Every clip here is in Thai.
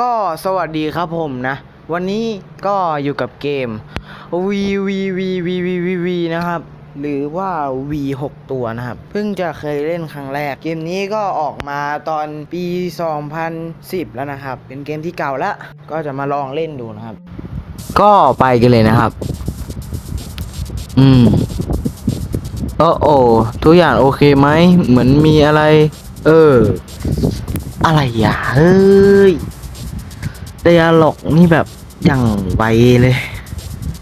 ก็สวัสดีครับผมนะ วันนี้ก็อยู่กับเกม V V V V V V V นะครับ หรือว่า V 6ตัวนะครับ เพิ่งจะเคยเล่นครั้งแรก เกมนี้ก็ออกมาตอนปี 2010 แล้วนะครับ เป็นเกมที่เก่าแล้วก็จะมาลองเล่นดูนะครับ ก็ไปกันเลยนะครับ อืมโอ้โอทุกอย่างโอเคไหม เหมือนมีอะไร เออ อะไรอะเฮ้ย ไดอะล็อกนี่แบบอย่างไวเลย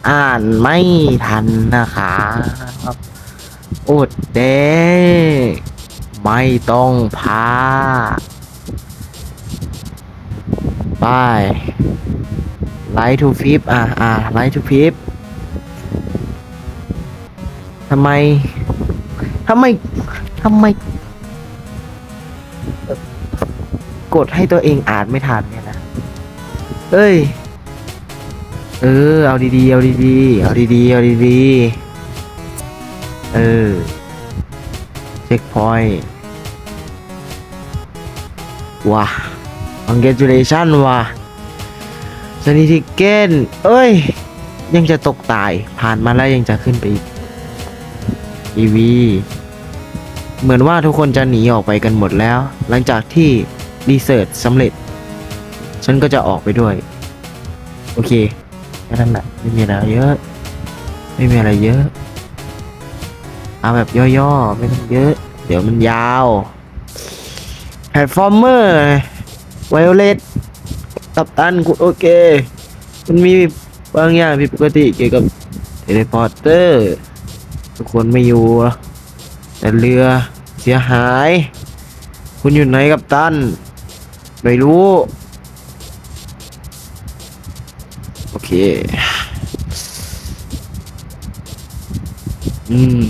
อ่านไม่ทันนะครับอดเด้ไม่ต้องพาไปไลท์ทูฟิปอะอะไลท์ทูฟิปทำไมทำไมทำไม กดให้ตัวเองอ่านไม่ทันเนี่ย เอ้ย เออ เอาดีๆ เอาดีๆ เอาดีๆ เอาดีๆ เออ เช็คพอยต์ว้า congratulation ว่ะสนิทิเกนเอ้ย ยังจะตกตาย ผ่านมาแล้วยังจะขึ้นไปอีก อีวี เหมือนว่าทุกคนจะหนีออกไปกันหมดแล้ว หลังจากที่รีเสิร์ชสำเร็จ ฉันก็จะออกไปด้วย โอเคแค่นั้นแหละไม่มีอะไรเยอะ ไม่มีอะไรเยอะ เอาแบบย่อๆ ไม่ต้องเยอะ เดี๋ยวมันยาวแพลตฟอร์เมอร์ไวโอเลตกับตันคุณโอเค มันมีบางอย่างผิดปกติเกี่ยวกับเทเลพอร์เตอร์ ทุกคนไม่อยู่แต่เรือเสียหาย คุณอยู่ไหนกับตัน ไม่รู้ เค อืม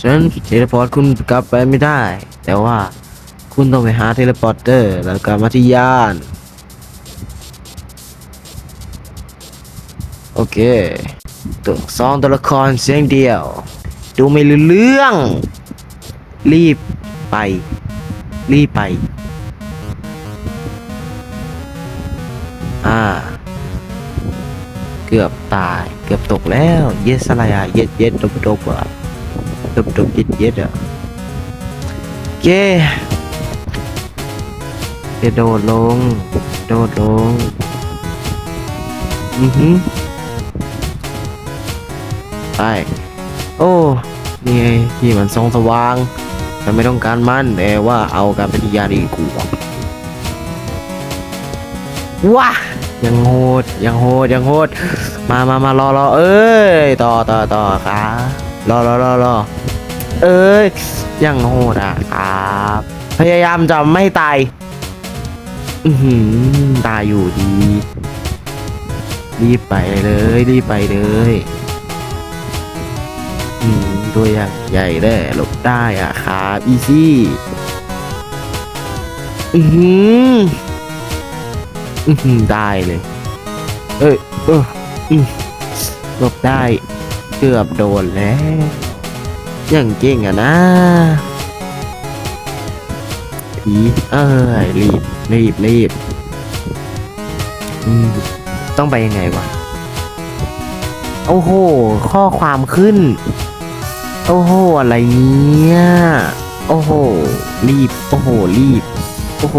ฉันเทเลพอร์ตคุณกลับไปไม่ได้ แต่ว่าคุณต้องไปหาเทเลพอร์เตอร์ แล้วกลับมาที่ยาน โอเค ตัวสองตัวละครเสียงเดียว ดูไม่รู้เรื่อง รีบไป รีบไป อ่า เกือบตาย เกือบตกแล้ว เยสอะไรอะ เย็ดเย็ดดบดบอะดบดบเย็ดเย็ดอะโอเคกระโดดลงโดดลง อือหือไป โอ้นี่ไงที่มันทรงสว่างฉันไม่ต้องการมันแต่ว่าเอาการปฏิญาณดีก ว้ายังโหดยังโหดยังโหดมามามารอรอเอ้ยต่อต่อต่อครับรอรอรอรอเอ้ยยังโหดอะครับพยายามจะไม่ตายอือหือตายอยู่ดี รีบไปเลย รีบไปเลยอืมตัวอย่างใหญ่ได้หลบได้อะครับอีซี่อือหื อือหือได้เลย เอ้ยเอออืมหลบได้ เกือบโดนแล้วอย่างเก่งอะนะผีเอ้ยรีบรีบรีบอืมต้องไปยังไงวะโอ้โห ข้อความขึ้น โอ้โห อะไรเนี่ยโอ้โห รีบ โอ้โห รีบ โอ้โห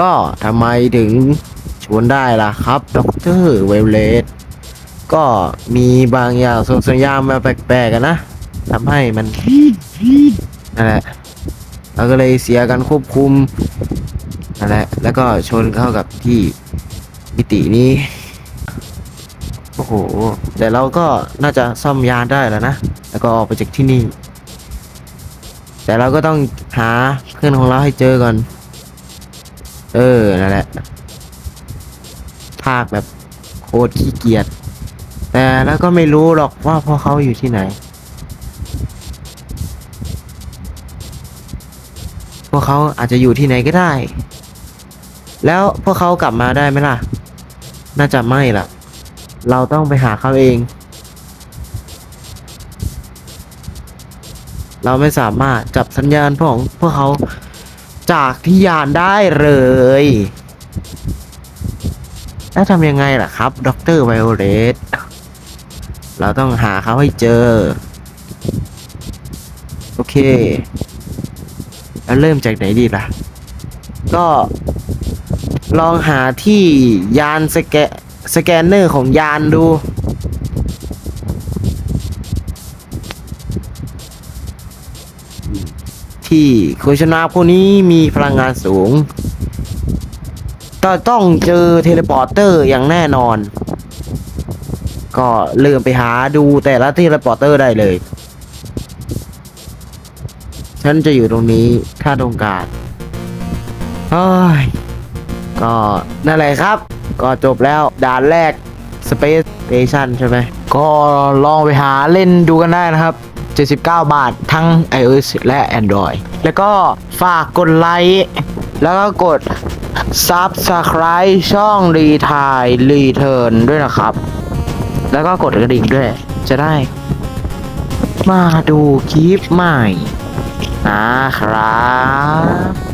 ก็ทำไมถึงชวนได้ล่ะครับด็อกเตอร์เวลเลตก็มีบางอย่างส่งสัญญาณมาแปลกๆกันนะทำให้มันนั่นแหละเราก็เลยเสียการควบคุมนั่นแหละแล้วก็ชนเข้ากับที่มิตินี้โอ้โหโหแต่เราก็น่าจะซ่อมยานได้แล้วนะแล้วก็ออกไปจากที่นี่ แต่เราก็ต้องหาเพื่อนของเราให้เจอก่อน เออ นั่นแหละ ภาคแบบโคตรขี้เกียจ แต่แล้วก็ไม่รู้หรอกว่าพวกเขาอยู่ที่ไหน พวกเขาอาจจะอยู่ที่ไหนก็ได้ แล้วพวกเขากลับมาได้ไหมล่ะ น่าจะไม่ล่ะ เราต้องไปหาเขาเอง เราไม่สามารถจับสัญญาณของพวกเขา จากที่ยานได้เลยแล้วทำยังไงล่ะครับด็อกเตอร์ไวโอเลตเราต้องหาเขาให้เจอ โอเค แล้วเริ่มจากไหนดีล่ะ ก็ลองหาที่ยานสแกสแกนเนอร์ของยานดู ที่โคชนาพวกนี้มีพลังงานสูงก็ต้องเจอเทเลพอร์เตอร์อย่างแน่นอน ก็เริ่มไปหาดูแต่ละเทเลพอร์เตอร์ได้เลย ฉันจะอยู่ตรงนี้ถ้าต้องการเฮ้ยก็นั่นแหละครับ ก็จบแล้วด่านแรก Space Station ใช่ไหม ก็ลองไปหาเล่นดูกันได้นะครับ 79 บาท ทั้ง iOS และ Android แล้วก็ฝากกดไลค์แล้วก็กด Subscribe ช่องรีทายรีเทิร์นด้วยนะครับ แล้วก็กดกระดิ่งด้วย จะได้ มาดูคลิปใหม่นะครับ